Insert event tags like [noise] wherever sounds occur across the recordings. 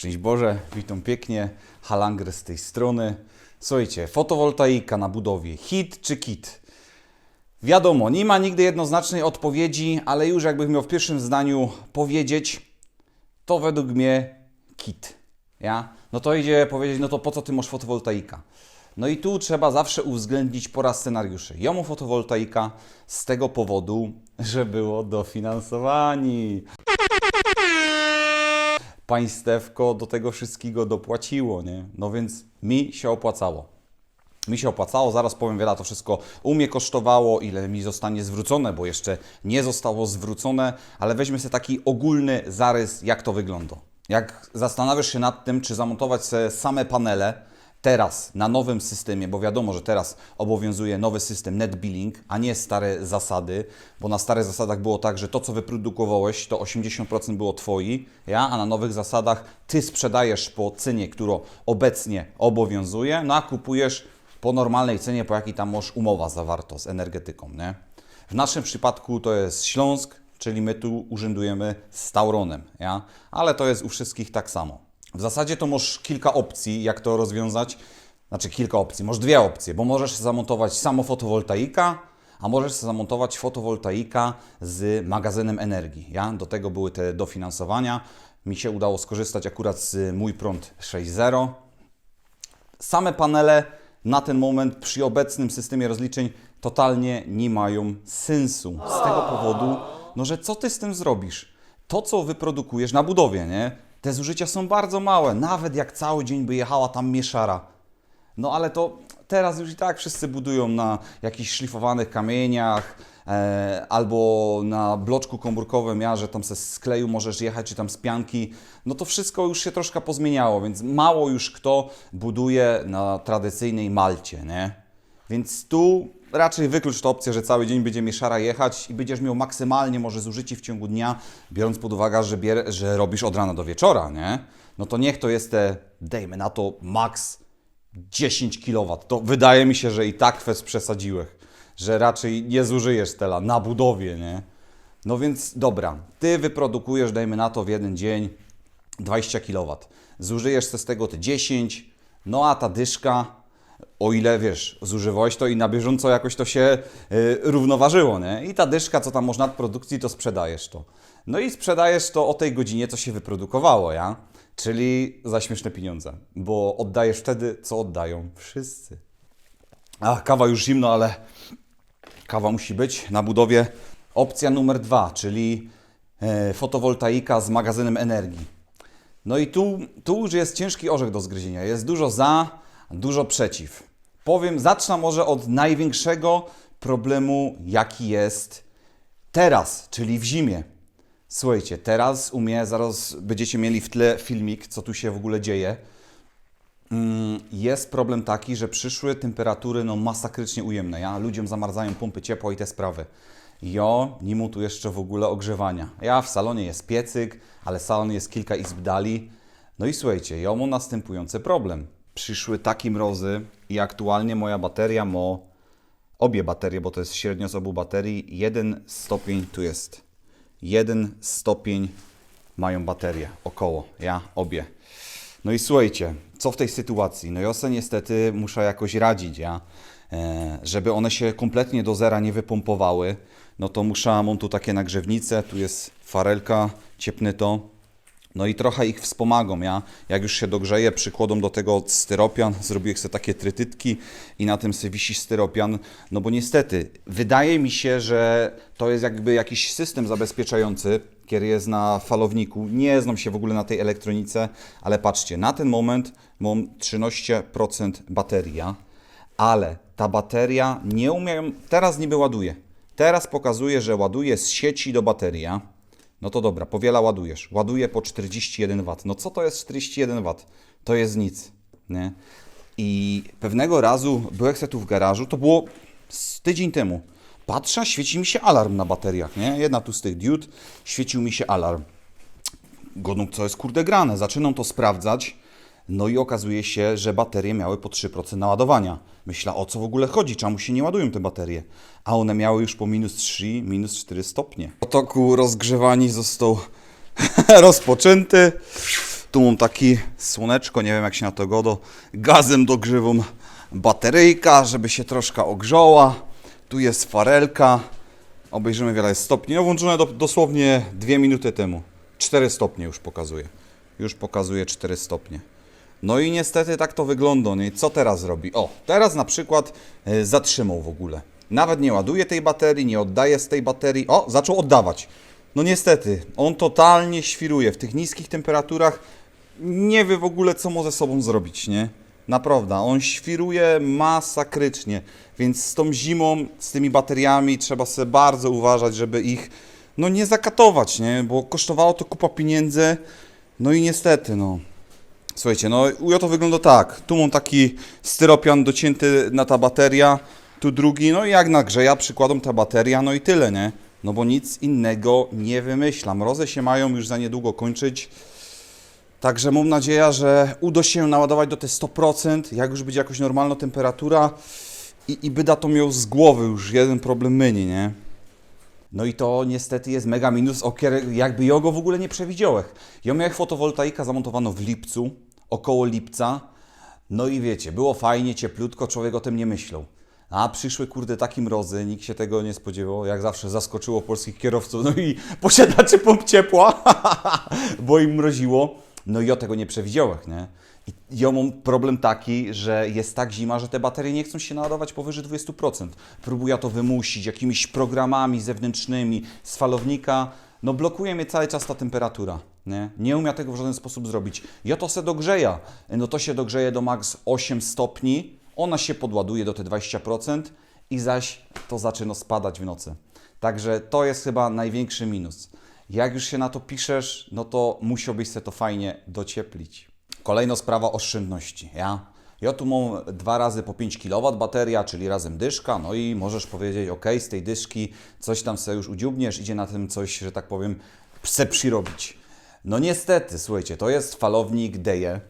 Szczęść Boże, witam pięknie. Halangry z tej strony. Słuchajcie, fotowoltaika na budowie. Hit czy kit? Wiadomo, nie ma nigdy jednoznacznej odpowiedzi, ale już jakbym miał w pierwszym zdaniu powiedzieć, to według mnie kit. Ja? No to idzie powiedzieć, no to po co ty masz fotowoltaika? No i tu trzeba zawsze uwzględnić pora scenariuszy. Mam fotowoltaika z tego powodu, że było dofinansowani państewko do tego wszystkiego dopłaciło, nie? No więc mi się opłacało. Mi się opłacało, zaraz powiem, wiele to wszystko u mnie kosztowało, ile mi zostanie zwrócone, bo jeszcze nie zostało zwrócone, ale weźmy sobie taki ogólny zarys, jak to wygląda. Jak zastanawiasz się nad tym, czy zamontować sobie same panele, teraz na nowym systemie, bo wiadomo, że teraz obowiązuje nowy system net billing, a nie stare zasady, bo na starych zasadach było tak, że to co wyprodukowałeś, to 80% było twoi, ja, a na nowych zasadach ty sprzedajesz po cenie, która obecnie obowiązuje, no a kupujesz po normalnej cenie, po jakiej tam masz umowa zawarto z energetyką, nie? W naszym przypadku to jest Śląsk, czyli my tu urzędujemy z Tauronem, ja? ale to jest u wszystkich tak samo. W zasadzie to masz kilka opcji, jak to rozwiązać. Znaczy kilka opcji, masz dwie opcje, bo możesz zamontować samo fotowoltaika, a możesz zamontować fotowoltaika z magazynem energii. Ja? Do tego były te dofinansowania. Mi się udało skorzystać akurat z Mój Prąd 6.0. Same panele na ten moment przy obecnym systemie rozliczeń totalnie nie mają sensu. Z tego powodu, no że co ty z tym zrobisz? To, co wyprodukujesz na budowie, nie? Te zużycia są bardzo małe, nawet jak cały dzień by jechała tam mieszara. No ale to teraz już i tak wszyscy budują na jakichś szlifowanych kamieniach e, albo na bloczku komórkowym, ja, że tam ze skleju możesz jechać, czy tam z pianki. No to wszystko już się troszkę pozmieniało, więc mało już kto buduje na tradycyjnej malcie, nie? Więc tu raczej wyklucz tę opcję, że cały dzień będzie mieszara jechać i będziesz miał maksymalnie może zużycie w ciągu dnia, biorąc pod uwagę, że, bier, że robisz od rana do wieczora, nie? No to niech to jest te, dejmy na to, max 10 kW. To wydaje mi się, że i tak kwest przesadziłeś, że raczej nie zużyjesz tela na budowie, nie? No więc dobra, ty wyprodukujesz, dajmy na to w jeden dzień 20 kW. Zużyjesz z tego te 10, no a ta dyszka, o ile wiesz, zużywałeś to i na bieżąco jakoś to się y, równoważyło, nie? I ta dyszka, co tam można nad produkcji, to sprzedajesz to. No i sprzedajesz to o tej godzinie, co się wyprodukowało, ja? Czyli za śmieszne pieniądze, bo oddajesz wtedy, co oddają wszyscy. Ach, kawa już zimno, ale kawa musi być na budowie. Opcja numer dwa, czyli e, fotowoltaika z magazynem energii. No i tu, tu już jest ciężki orzech do zgryzienia. Jest dużo za, dużo przeciw. Powiem, zacznę może od największego problemu, jaki jest teraz, czyli w zimie. Słuchajcie, teraz u mnie, zaraz będziecie mieli w tle filmik, co tu się w ogóle dzieje. Mm, Jest problem taki, że przyszły temperatury no, masakrycznie ujemne. Ja? Ludziom zamarzają pompy ciepła i te sprawy. Jo, nie mu tu jeszcze w ogóle ogrzewania. Ja w salonie jest piecyk, ale salon jest kilka izb dali. No i słuchajcie, ja mam następujący problem. Przyszły takie mrozy i aktualnie moja bateria ma obie baterie, bo to jest średnio z obu baterii, jeden stopień tu jest. Jeden stopień mają baterie, około, ja, obie. No i słuchajcie, co w tej sytuacji? No ja se niestety muszę jakoś radzić, ja, e, żeby one się kompletnie do zera nie wypompowały, no to muszę, mam tu takie nagrzewnice, tu jest farelka, ciepnę to, no i trochę ich wspomagam, ja. Jak już się dogrzeje, przykładą do tego styropian, [laughs] zrobiłem sobie takie trytytki i na tym sobie wisi styropian, no bo niestety, wydaje mi się, że to jest jakby jakiś system zabezpieczający, kiedy jest na falowniku. Nie znam się w ogóle na tej elektronice, ale patrzcie, na ten moment mam 13% bateria, ale ta bateria nie umiem, teraz niby ładuje. Teraz pokazuje, że ładuje z sieci do bateria. No to dobra, powiela ładujesz. Ładuje po 41 W. No co to jest 41 W? To jest nic, nie? I pewnego razu byłem sobie tu w garażu, to było z tydzień temu. Patrzę, świeci mi się alarm na bateriach, nie? Jedna tu z tych diod, świecił mi się alarm. Godą, co jest kurde grane. Zaczynam to sprawdzać. No i okazuje się, że baterie miały po 3% naładowania. Myślę, o co w ogóle chodzi? Czemu się nie ładują te baterie? A one miały już po minus 3, minus 4 stopnie. W potoku rozgrzewani został [laughs] rozpoczęty. Tu mam taki słoneczko, nie wiem jak się na to godo. Gazem dogrzewam bateryjka, żeby się troszkę ogrzała. Tu jest farelka. Obejrzymy wiele stopni. No włączone do, dosłownie dwie minuty temu. 4 stopnie już pokazuje. Już pokazuje 4 stopnie. No i niestety tak to wygląda. No i co teraz robi? O, teraz na przykład e, zatrzymał w ogóle. Nawet nie ładuje tej baterii, nie oddaje z tej baterii. O, zaczął oddawać. No niestety, on totalnie świruje. W tych niskich temperaturach nie wie w ogóle, co może ze sobą zrobić, nie? Naprawdę, on świruje masakrycznie, więc z tą zimą, z tymi bateriami trzeba sobie bardzo uważać, żeby ich no nie zakatować, nie? Bo kosztowało to kupa pieniędzy, no i niestety, no. Słuchajcie, no ja to wygląda tak. Tu mam taki styropian docięty na ta bateria, tu drugi, no i jak nagrzeja, przykładam ta bateria, no i tyle, nie? No bo nic innego nie wymyślam. Mrozy się mają już za niedługo kończyć. Także mam nadzieję, że uda się naładować do te 100%, jak już będzie jakoś normalna temperatura i, i by da to miał z głowy już jeden problem myni, nie? No i to niestety jest mega minus, okier- jakby ja go w ogóle nie przewidziałem. Ja miałem fotowoltaika zamontowano w lipcu, około lipca, no i wiecie, było fajnie, cieplutko, człowiek o tym nie myślał. A przyszły kurde takie mrozy, nikt się tego nie spodziewał, jak zawsze zaskoczyło polskich kierowców, no i [laughs] posiadaczy pomp ciepła, [laughs] bo im mroziło. No i ja tego nie przewidziałem, nie? I ja mam problem taki, że jest tak zima, że te baterie nie chcą się naładować powyżej 20%. Próbuję to wymusić jakimiś programami zewnętrznymi z falownika. No blokuje mnie cały czas ta temperatura. Nie, nie tego w żaden sposób zrobić. Ja to se dogrzeja. No to się dogrzeje do max 8 stopni. Ona się podładuje do te 20% i zaś to zaczyna spadać w nocy. Także to jest chyba największy minus. Jak już się na to piszesz, no to musiałbyś sobie to fajnie docieplić. Kolejna sprawa oszczędności. Ja, ja tu mam dwa razy po 5 kW bateria, czyli razem dyszka, no i możesz powiedzieć, ok, z tej dyszki coś tam sobie już udziubniesz, idzie na tym coś, że tak powiem, chce przyrobić. No niestety, słuchajcie, to jest falownik Deje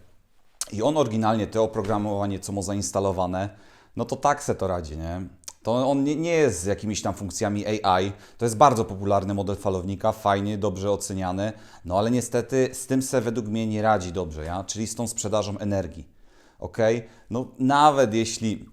i on oryginalnie, to oprogramowanie, co ma zainstalowane, no to tak se to radzi, nie? To on nie, nie jest z jakimiś tam funkcjami AI. To jest bardzo popularny model falownika, fajnie, dobrze oceniany, no ale niestety z tym se według mnie nie radzi dobrze, ja? czyli z tą sprzedażą energii. Ok? No nawet jeśli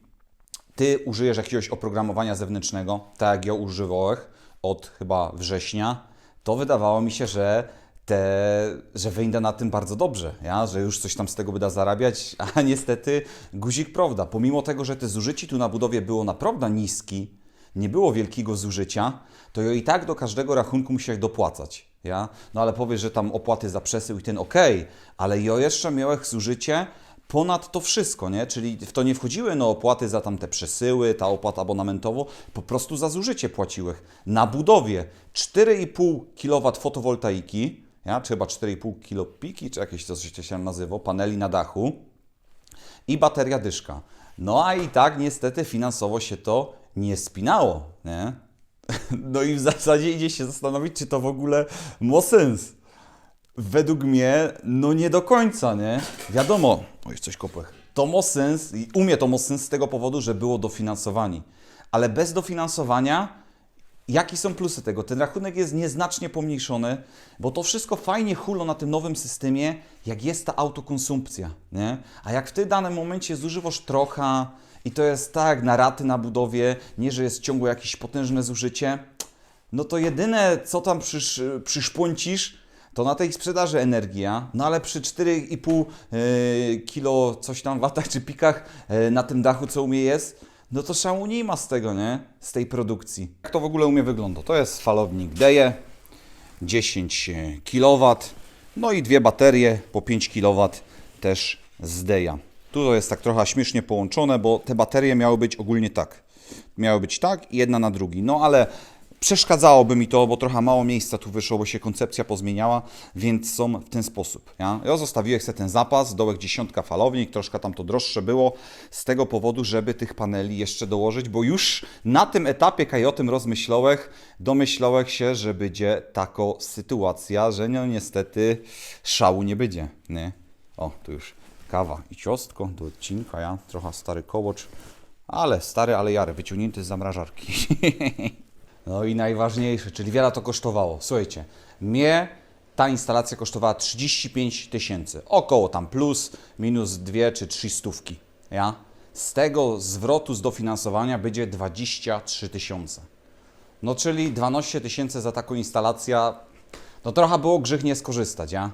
ty użyjesz jakiegoś oprogramowania zewnętrznego, tak jak ja używałem od chyba września, to wydawało mi się, że te, że wyjdę na tym bardzo dobrze, ja? że już coś tam z tego by da zarabiać, [laughs] a niestety guzik prawda, pomimo tego, że te zużycie tu na budowie było naprawdę niski, nie było wielkiego zużycia, to i tak do każdego rachunku musiałem dopłacać, ja? No ale powiesz, że tam opłaty za przesył i ten ok, ale ja jeszcze miałem zużycie ponad to wszystko, nie? Czyli w to nie wchodziły no opłaty za tamte przesyły, ta opłata abonamentowo, po prostu za zużycie płaciły. Na budowie 4,5 kW fotowoltaiki, ja, czy chyba 4,5 kilo piki, czy jakieś to coś się nazywa, paneli na dachu i bateria dyszka. No a i tak niestety finansowo się to nie spinało, nie? [laughs] No i w zasadzie idzie się zastanowić, czy to w ogóle ma sens. Według mnie, no nie do końca, nie? Wiadomo, oj, coś kopłech. To ma sens i umie to ma sens z tego powodu, że było dofinansowanie. Ale bez dofinansowania Jakie są plusy tego? Ten rachunek jest nieznacznie pomniejszony, bo to wszystko fajnie hulo na tym nowym systemie, jak jest ta autokonsumpcja, nie? A jak w tym danym momencie zużywasz trochę i to jest tak na raty na budowie, nie że jest ciągłe jakieś potężne zużycie, no to jedyne co tam przysz, przyszpącisz, to na tej sprzedaży energia, no ale przy 4,5 yy, kilo coś tam watach czy pikach yy, na tym dachu co u mnie jest, no to szału nie ma z tego, nie? Z tej produkcji. Jak to w ogóle u mnie wygląda? To jest falownik Deje, 10 kW, no i dwie baterie po 5 kW też z Deja. Tu to jest tak trochę śmiesznie połączone, bo te baterie miały być ogólnie tak. Miały być tak i jedna na drugi. No ale przeszkadzałoby mi to, bo trochę mało miejsca tu wyszło, bo się koncepcja pozmieniała, więc są w ten sposób. Ja, ja zostawiłem sobie ten zapas, dołek dziesiątka falownik, troszkę tam to droższe było, z tego powodu, żeby tych paneli jeszcze dołożyć, bo już na tym etapie, kaj o tym rozmyślałem, domyślałem się, że będzie taka sytuacja, że no niestety szału nie będzie, nie? O, tu już kawa i ciostko do odcinka, ja, trochę stary kołocz, ale stary, ale jary, wyciągnięty z zamrażarki. [laughs] No i najważniejsze, czyli wiele to kosztowało. Słuchajcie, mnie ta instalacja kosztowała 35 tysięcy. Około tam plus, minus dwie czy trzy stówki. Ja? Z tego zwrotu z dofinansowania będzie 23 tysiące. No czyli 12 tysięcy za taką instalację, no trochę było grzech nie skorzystać, ja?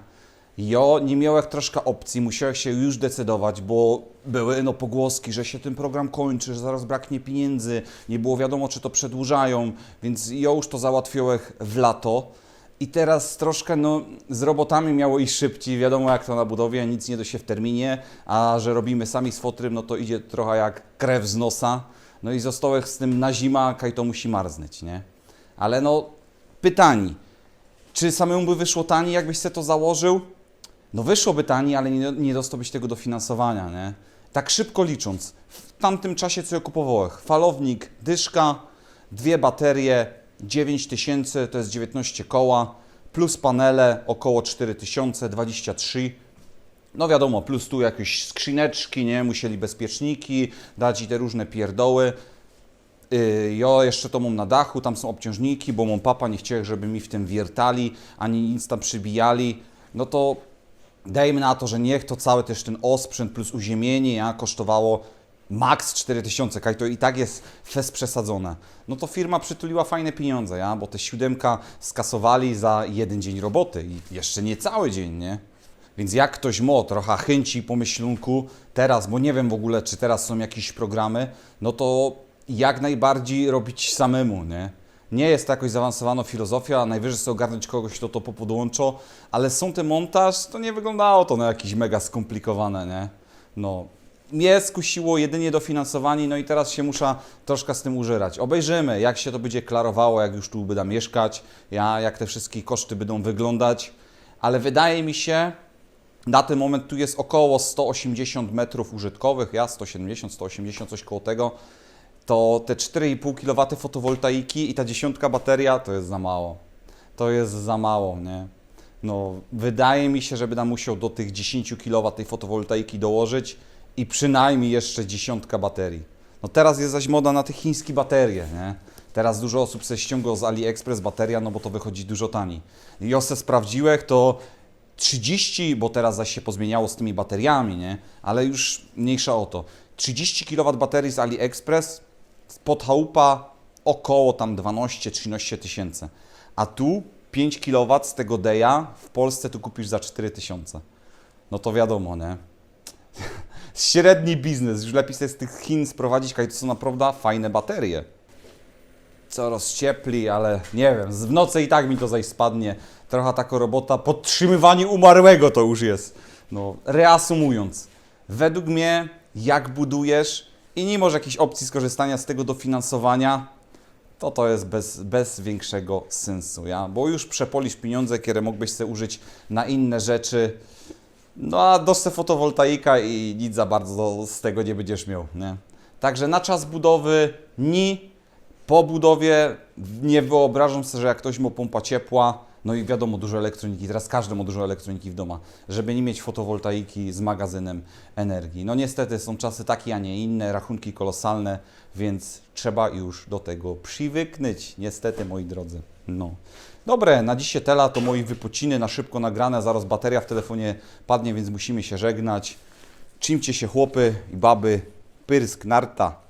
Jo, nie miałem troszkę opcji, musiałem się już decydować, bo były no pogłoski, że się ten program kończy, że zaraz braknie pieniędzy, nie było wiadomo, czy to przedłużają, więc ja już to załatwiłem w lato. I teraz troszkę no, z robotami miało iść szybciej, wiadomo jak to na budowie, nic nie do się w terminie, a że robimy sami z fotrym, no to idzie trochę jak krew z nosa. No i zostałem z tym na zima, kaj to musi marznąć, nie? Ale no, pytani, czy samemu by wyszło taniej, jakbyś se to założył? No wyszłoby taniej, ale nie, nie dostałbyś tego dofinansowania, nie? Tak szybko licząc, w tamtym czasie co ja kupowałem, falownik, dyszka, dwie baterie, 9000 to jest 19 koła, plus panele około 4000, 23. No wiadomo, plus tu jakieś skrzyneczki, nie? Musieli bezpieczniki, dać i te różne pierdoły. Yy, ja jeszcze to mam na dachu, tam są obciążniki, bo mam papa nie chciał, żeby mi w tym wiertali, ani nic tam przybijali. No to dajmy na to, że niech to cały też ten osprzęt plus uziemienie ja, kosztowało maks 4000, kaj to i tak jest fest przesadzone. No to firma przytuliła fajne pieniądze, ja, bo te siódemka skasowali za jeden dzień roboty i jeszcze nie cały dzień, nie? Więc jak ktoś ma trochę chęci i pomyślunku teraz, bo nie wiem w ogóle, czy teraz są jakieś programy, no to jak najbardziej robić samemu, nie? Nie jest to jakoś zaawansowana filozofia, najwyżej sobie ogarnąć kogoś, kto to podłączy, ale są te montaż, to nie wyglądało to na jakieś mega skomplikowane, nie? No, mnie skusiło jedynie dofinansowanie, no i teraz się muszę troszkę z tym użerać. Obejrzymy, jak się to będzie klarowało, jak już tu będę mieszkać, ja, jak te wszystkie koszty będą wyglądać, ale wydaje mi się, na ten moment tu jest około 180 metrów użytkowych, ja 170, 180, coś koło tego. To te 4,5 kW fotowoltaiki i ta dziesiątka bateria to jest za mało. To jest za mało, nie? No, wydaje mi się, że będę musiał do tych 10 kW tej fotowoltaiki dołożyć i przynajmniej jeszcze dziesiątka baterii. No teraz jest zaś moda na te chińskie baterie, nie? Teraz dużo osób se ściąga z AliExpress bateria, no bo to wychodzi dużo taniej. Ja se sprawdziłem, to 30, bo teraz zaś się pozmieniało z tymi bateriami, nie? Ale już mniejsza o to. 30 kW baterii z AliExpress pod chałupa około tam 12-13 tysięcy. A tu 5 kW z tego Deja w Polsce tu kupisz za 4 tysiące. No to wiadomo, nie? [laughs] Średni biznes. Już lepiej sobie z tych Chin sprowadzić, to są naprawdę fajne baterie coraz ciepli, ale nie wiem, w nocy i tak mi to zaś spadnie. Trochę taka robota, podtrzymywanie umarłego to już jest. No, reasumując, według mnie, jak budujesz i nie masz jakiejś opcji skorzystania z tego dofinansowania, to to jest bez, bez większego sensu, ja? Bo już przepolisz pieniądze, które mógłbyś sobie użyć na inne rzeczy, no a dostaw fotowoltaika i nic za bardzo z tego nie będziesz miał, nie? Także na czas budowy ni po budowie nie wyobrażam sobie, że jak ktoś ma pompa ciepła, no i wiadomo, dużo elektroniki, teraz każdy ma dużo elektroniki w domu, żeby nie mieć fotowoltaiki z magazynem energii. No niestety są czasy takie, a nie inne, rachunki kolosalne, więc trzeba już do tego przywyknąć, niestety, moi drodzy. No. Dobre, na dzisiaj tela to moi wypociny na szybko nagrane, zaraz bateria w telefonie padnie, więc musimy się żegnać. Czymcie się chłopy i baby, pyrsk, narta.